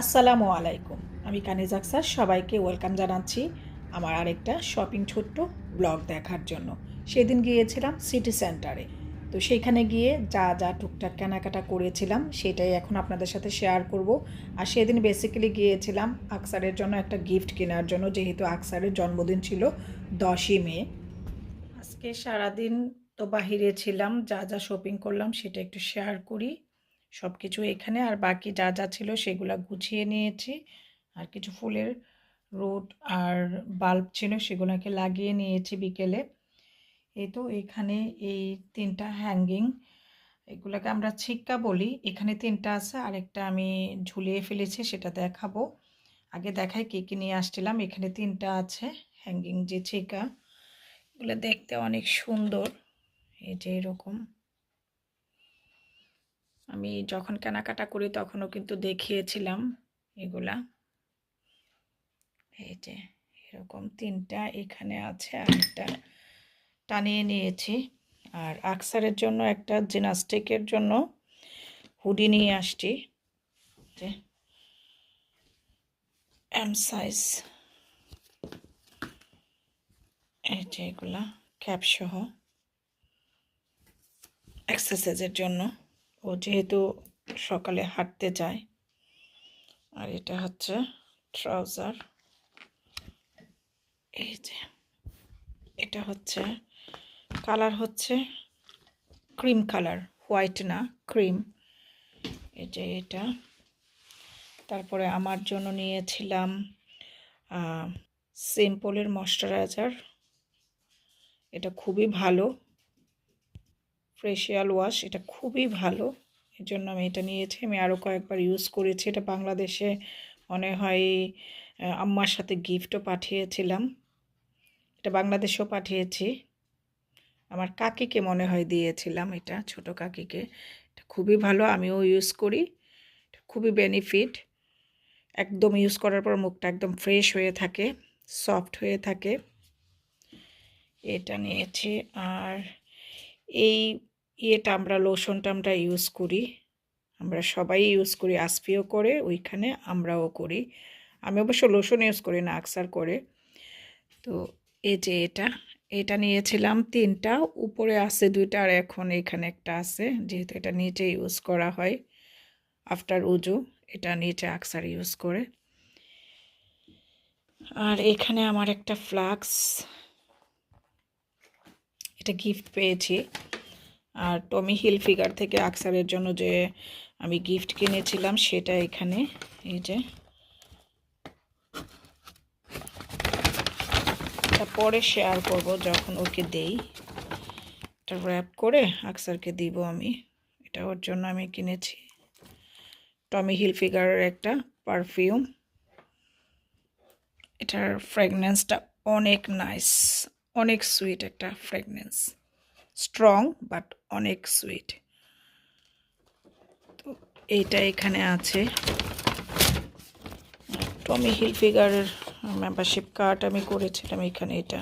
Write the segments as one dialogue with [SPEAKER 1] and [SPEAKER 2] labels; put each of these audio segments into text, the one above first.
[SPEAKER 1] আসসালামু আলাইকুম। আমি কানিজ আক্সার, সবাইকে ওয়েলকাম জানাচ্ছি আমার আরেকটা শপিং ছোট্ট ব্লগ দেখার জন্য। সেদিন গিয়েছিলাম সিটি সেন্টারে। তো সেইখানে গিয়ে যা যা টুকটাক কেনাকাটা করেছিলাম সেটাই এখন আপনাদের সাথে শেয়ার করব। আর সেদিন বেসিক্যালি গিয়েছিলাম আকসারের জন্য একটা গিফট কেনার জন্য, যেহেতু আকসারের জন্মদিন ছিল দশই মে। আজকে সারাদিন তো বাহিরে ছিলাম, যা যা শপিং করলাম সেটা একটু শেয়ার করি। সব কিছু এখানে। আর বাকি যা যা ছিল সেগুলো গুছিয়ে নিয়েছি। আর কিছু ফুলের রোড আর বাল্ব ছিল সেগুলোকে লাগিয়ে নিয়েছি বিকেলে। এই তো এখানে এই তিনটা হ্যাঙ্গিং এগুলোকে আমরা ছিক্কা বলি। এখানে তিনটা আছে, আরেকটা আমি ঝুলিয়ে ফেলেছি, সেটা দেখাবো। আগে দেখাই কী কী নিয়ে আসছিলাম। এখানে তিনটা আছে হ্যাঙ্গিং যে ছিকা এগুলো দেখতে অনেক সুন্দর। এই যে এরকম। আমি যখন কেনাকাটা করি তখনও কিন্তু দেখিয়েছিলাম এগুলা। এই যে, এরকম তিনটা, এখানে আছে আর একটা টানিয়ে নিয়েছি। আর আকসারের জন্য একটা জিনাস্টিকের জন্য হুডি নিয়ে আসছি। যে, এম সাইজ। এই যে এগুলা ক্যাপসহ এক্সারসাইজের জন্য। ও যেহেতু সকালে হাঁটতে যায়, আর এটা হচ্ছে ট্রাউজার। এই যে, এটা হচ্ছে, কালার হচ্ছে ক্রিম কালার, হোয়াইট না, ক্রিম। এই যে এটা। তারপরে আমার জন্য নিয়েছিলাম সিম্পলের ময়শ্চারাইজার। এটা খুবই ভালো। ফ্রেশিয়াল ওয়াশ এটা খুবই ভালো। এর জন্য আমি এটা নিয়েছি। আমি আরও কয়েকবার ইউজ করেছি। এটা বাংলাদেশে মনে হয় আম্মার সাথে গিফটও পাঠিয়েছিলাম। এটা বাংলাদেশেও পাঠিয়েছি। আমার কাকিকে মনে হয় দিয়েছিলাম এটা, ছোট কাকিকে। এটা খুবই ভালো, আমিও ইউজ করি। এটা খুবই বেনিফিট একদম ইউজ করার পর মুখটা একদম ফ্রেশ হয়ে থাকে সফট হয়ে থাকে। এটা নিয়েছি। আর এই ইয়েটা আমরা লোশনটা আমরা ইউজ করি। আমরা সবাই ইউজ করি আসফিও করে, ওইখানে আমরাও করি। আমি অবশ্য লোশন ইউজ করি না আকসার করে। তো এই যে এটা এটা নিয়েছিলাম তিনটা, উপরে আছে দুইটা আর এখন এখানে একটা আছে, যেহেতু এটা নিচে ইউজ করা হয়। আফটার উজু, এটা নিচে আকসার ইউজ করে। আর এখানে আমার একটা ফ্লাক্স এটা গিফট পেয়েছি। আর টমি হিল ফিগার থেকে আকসারের জন্য যে আমি গিফট কিনেছিলাম সেটা এখানে, এই যে। পরে শেয়ার করব যখন ওকে দেই। এটা র্যাপ করে আকসারকে দিব আমি। এটা ওর জন্য আমি কিনেছি। টমি হিল ফিগারের একটা পারফিউম এটার ফ্রেগনেন্সটা অনেক নাইস অনেক সুইট একটা ফ্রেগনেন্স স্ট্রং বাট অনেক সুইট তো এইটা এখানে আছে। টমি হিল ফিগারের মেম্বারশিপ কার্ড আমি করেছিলাম এখানে এটা।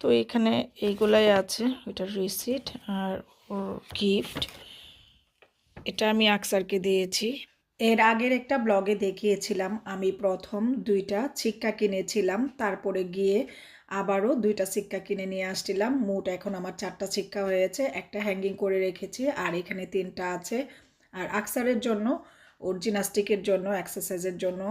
[SPEAKER 1] তো এখানে এইগুলাই আছে ওইটার রিসিট আর ওর গিফট এটা আমি আকসারকে দিয়েছি। এর আগের একটা ব্লগে দেখিয়েছিলাম, আমি প্রথম দুইটা ছিক্কা কিনেছিলাম, তারপরে গিয়ে আবারও দুইটা সিক্কা কিনে নিয়ে আসছিলাম। মোট এখন আমার চারটা সিক্কা হয়েছে, একটা হ্যাঙ্গিং করে রেখেছি, আর এখানে তিনটা আছে। আর আকসারের জন্য, ওর জিনাস্টিকের জন্য এক্সারসাইজের জন্য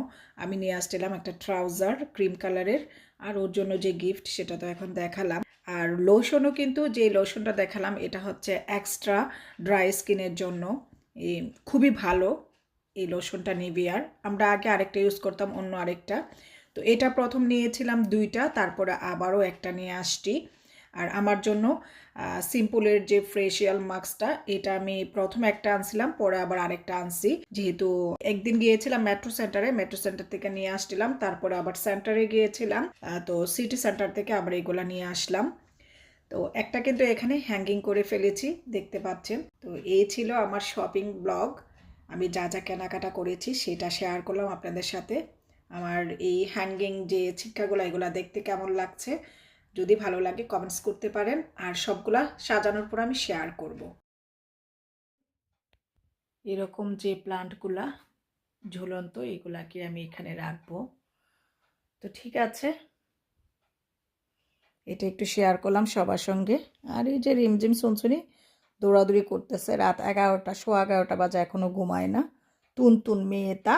[SPEAKER 1] আমি নিয়ে আসছিলাম একটা ট্রাউজার ক্রিম কালারের আর ওর জন্য যে গিফট সেটা তো এখন দেখালাম। আর লোশনও কিন্তু, যে লোশনটা দেখালাম, এটা হচ্ছে এক্সট্রা ড্রাই স্কিনের জন্য। খুবই ভালো এই লোশনটা নিবিয়ার আমরা আগে আরেকটা ইউজ করতাম, অন্য আরেকটা। তো এটা প্রথম নিয়েছিলাম দুইটা, তারপরে আবারও একটা নিয়ে আসছি। আর আমার জন্য সিম্পলের যে ফ্রেশিয়াল মাস্কটা এটা আমি প্রথম একটা আনছিলাম, পরে আবার আরেকটা আনছি। যেহেতু একদিন গিয়েছিলাম মেট্রো সেন্টারে মেট্রো সেন্টার থেকে নিয়ে আসছিলাম, তারপরে আবার সেন্টারে গিয়েছিলাম তো সিটি সেন্টার থেকে আবার এগুলা নিয়ে আসলাম। তো একটা কিন্তু এখানে হ্যাঙ্গিং করে ফেলেছি, দেখতে পাচ্ছেন। তো এই ছিল আমার শপিং ব্লগ আমি যা যা কেনাকাটা করেছি সেটা শেয়ার করলাম আপনাদের সাথে। আমার এই হ্যাঙ্গিং যে ছিটকাগুলো, এগুলো দেখতে কেমন লাগছে? যদি ভালো লাগে কমেন্টস করতে পারেন। আর সবগুলা সাজানোর পর আমি শেয়ার করব। এরকম যে প্লান্টগুলা ঝুলন্ত এগুলাকে আমি এখানে রাখব? তো ঠিক আছে। এটা একটু শেয়ার করলাম সবার সঙ্গে। আর এই যে রিমঝিম শুনছুনি দৌড়াদৌড়ি করতেছে। রাত এগারোটা, সোয়া এগারোটা বাজে এখনও ঘুমায় না। তুন তুন মেয়ে তা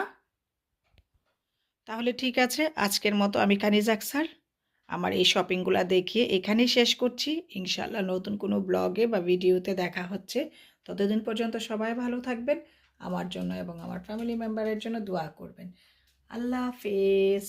[SPEAKER 1] তাহলে ঠিক আছে, আজকের মতো আমি কানিজ আকসার আমার এই শপিংগুলো দেখিয়ে এখানেই শেষ করছি। ইনশাল্লাহ নতুন কোনো ব্লগে বা ভিডিওতে দেখা হচ্ছে। ততদিন পর্যন্ত সবাই ভালো থাকবেন, আমার জন্য এবং আমার ফ্যামিলি মেম্বারের জন্য দোয়া করবেন। আল্লাহ হাফেজ।